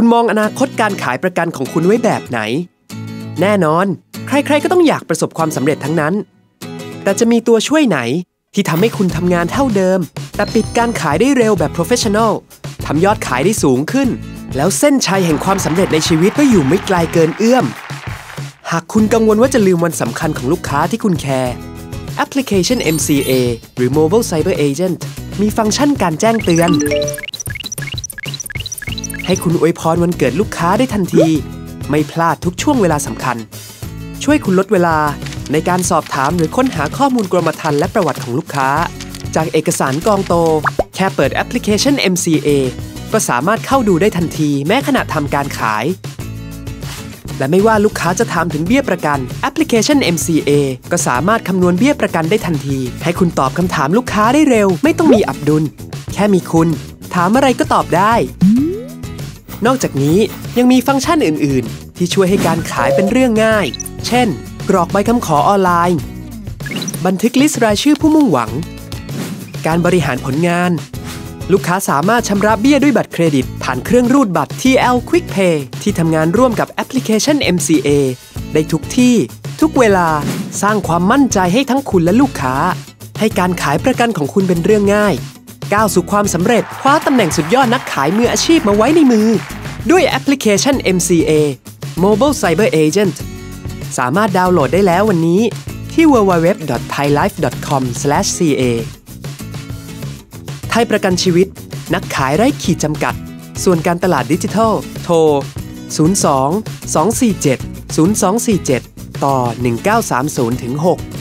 คุณมองอนาคตการขายประกันของคุณไว้แบบไหน แน่นอน ใครๆก็ต้องอยากประสบความสำเร็จทั้งนั้น แต่จะมีตัวช่วยไหนที่ทำให้คุณทำงานเท่าเดิม แต่ปิดการขายได้เร็วแบบ professional ทำยอดขายได้สูงขึ้น แล้วเส้นชัยแห่งความสำเร็จในชีวิตก็อยู่ไม่ไกลเกินเอื้อม หากคุณกังวลว่าจะลืมวันสำคัญของลูกค้าที่คุณแคร์แอปพลิเคชัน MCA หรือ Mobile Cyber Agent มีฟังก์ชันการแจ้งเตือน ให้คุณอวยพรวันเกิดลูกค้าได้ทันที ไม่พลาดทุกช่วงเวลาสำคัญ ช่วยคุณลดเวลาในการสอบถามหรือค้นหาข้อมูลกรมธรรม์และประวัติของลูกค้า จากเอกสารกองโต แค่เปิดแอปพลิเคชัน MCA ก็สามารถเข้าดูได้ทันทีแม้ขณะทำการขาย และไม่ว่าลูกค้าจะถามถึงเบี้ยประกันแอปพลิเคชัน MCA ก็สามารถคำนวณเบี้ยประกันได้ทันที ให้คุณตอบคำถามลูกค้าได้เร็ว ไม่ต้องมีอับดุล แค่มีคุณ ถามอะไรก็ตอบได้ นอกจากนี้ยังมีฟังก์ชันอื่น ๆ ที่ช่วยให้การขายเป็นเรื่องง่าย เช่น กรอกใบคำขอออนไลน์ บันทึกลิสต์รายชื่อผู้มุ่งหวัง การบริหารผลงาน ลูกค้าสามารถชำระเบี้ยด้วยบัตรเครดิต ผ่านเครื่องรูดบัตร TL Quick Pay ที่ทำงานร่วมกับแอปพลิเคชัน MCA ได้ทุกที่ ทุกเวลาสร้างความมั่นใจให้ทั้งคุณและลูกค้า ให้การขายประกันของคุณเป็นเรื่องง่าย ก้าวสู่ความสำเร็จคว้าตำแหน่งสุดยอดนักขายมืออาชีพมาไว้ในมือ ด้วยแอปพลิเคชัน MCA Mobile Cyber Agent สามารถดาวน์โหลดได้แล้ววันนี้ที่ www.thailife.com/ca ไทยประกันชีวิต นักขายไร้ขีดจำกัด ส่วนการตลาดดิจิทัล โทร 02 247 0247 ต่อ 1930 6